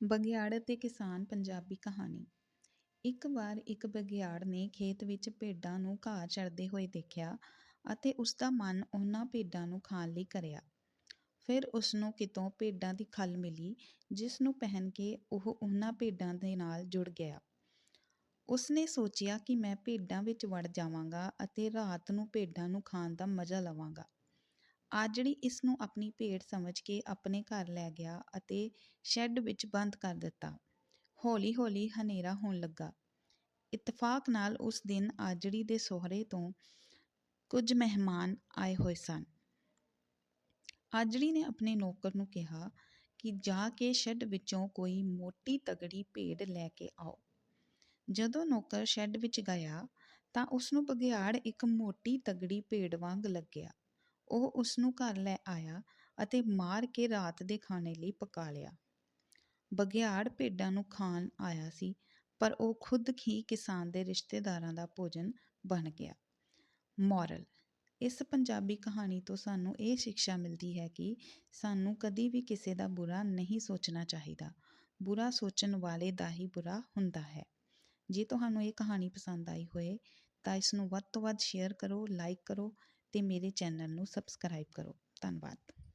ਬਘਿਆੜ ਅਤੇ ਕਿਸਾਨ ਪੰਜਾਬੀ ਕਹਾਣੀ। ਇੱਕ ਵਾਰ ਇੱਕ ਬਘਿਆੜ ਨੇ ਖੇਤ ਵਿੱਚ ਭੇਡਾਂ ਨੂੰ ਘਾਹ ਚਰਦੇ ਹੋਏ ਦੇਖਿਆ ਅਤੇ ਉਸ ਦਾ ਮਨ ਉਹਨਾਂ ਭੇਡਾਂ ਨੂੰ ਖਾਣ ਲਈ ਕਰਿਆ। ਫਿਰ ਉਸ ਨੂੰ ਕਿਤੋਂ ਭੇਡਾਂ ਦੀ ਖੱਲ ਮਿਲੀ ਜਿਸ ਨੂੰ ਪਹਿਨ ਕੇ ਉਹ ਉਹਨਾਂ ਭੇਡਾਂ ਦੇ ਨਾਲ ਜੁੜ ਗਿਆ। ਉਸ ਨੇ ਸੋਚਿਆ ਕਿ ਮੈਂ ਭੇਡਾਂ ਵਿੱਚ ਵੜ ਜਾਵਾਂਗਾ ਅਤੇ ਰਾਤ ਨੂੰ ਭੇਡਾਂ ਨੂੰ ਖਾਣ ਦਾ ਮਜ਼ਾ ਲਵਾਂਗਾ। ਆਜੜੀ ਇਸ ਨੂੰ ਆਪਣੀ ਭੇਡ ਸਮਝ ਕੇ ਆਪਣੇ ਘਰ ਲੈ ਗਿਆ ਅਤੇ ਸ਼ੈੱਡ ਵਿੱਚ ਬੰਦ ਕਰ ਦਿੱਤਾ। ਹੌਲੀ-ਹੌਲੀ ਹਨੇਰਾ ਹੋਣ ਲੱਗਾ। ਇਤਫਾਕ ਨਾਲ ਉਸ ਦਿਨ ਆਜੜੀ ਦੇ ਸਹੁਰੇ ਤੋਂ ਕੁਝ ਮਹਿਮਾਨ ਆਏ ਹੋਏ ਸਨ। ਆਜੜੀ ਨੇ ਆਪਣੇ ਨੌਕਰ ਨੂੰ ਕਿਹਾ ਕਿ ਜਾ ਕੇ ਸ਼ੈੱਡ ਵਿੱਚੋਂ ਕੋਈ ਮੋਟੀ ਤਗੜੀ ਭੇਡ ਲੈ ਕੇ ਆਓ। ਜਦੋਂ ਨੌਕਰ ਸ਼ੈੱਡ ਵਿੱਚ ਗਿਆ ਤਾਂ ਉਸ ਨੂੰ ਬਘਿਆੜ ਇੱਕ ਮੋਟੀ ਤਗੜੀ ਭੇਡ ਵਾਂਗ ਲੱਗਿਆ। ਉਹ ਉਸ ਨੂੰ ਘਰ ਲੈ ਆਇਆ ਅਤੇ ਮਾਰ ਕੇ ਰਾਤ ਦੇ ਖਾਣੇ ਲਈ ਪਕਾ ਲਿਆ। ਬਘਿਆੜ ਭੇਡਾਂ ਨੂੰ ਖਾਣ ਆਇਆ ਸੀ, ਪਰ ਉਹ ਖੁਦ ਹੀ ਕਿਸਾਨ ਦੇ ਰਿਸ਼ਤੇਦਾਰਾਂ ਦਾ ਭੋਜਨ ਬਣ ਗਿਆ। ਮੋਰਲ, ਇਸ ਪੰਜਾਬੀ ਕਹਾਣੀ ਤੋਂ ਸਾਨੂੰ ਇਹ ਸਿੱਖਿਆ ਮਿਲਦੀ ਹੈ ਕਿ ਸਾਨੂੰ ਕਦੀ ਵੀ ਕਿਸੇ ਦਾ ਬੁਰਾ ਨਹੀਂ ਸੋਚਣਾ ਚਾਹੀਦਾ। ਬੁਰਾ ਸੋਚਣ ਵਾਲੇ ਦਾ ਹੀ ਬੁਰਾ ਹੁੰਦਾ ਹੈ। ਜੇ ਤੁਹਾਨੂੰ ਇਹ ਕਹਾਣੀ ਪਸੰਦ ਆਈ ਹੋਏ ਤਾਂ ਇਸ ਨੂੰ ਵੱਧ ਤੋਂ ਵੱਧ ਸ਼ੇਅਰ ਕਰੋ, ਲਾਈਕ ਕਰੋ ਤੇ ਮੇਰੇ ਚੈਨਲ ਨੂੰ ਸਬਸਕ੍ਰਾਈਬ ਕਰੋ। ਧੰਨਵਾਦ।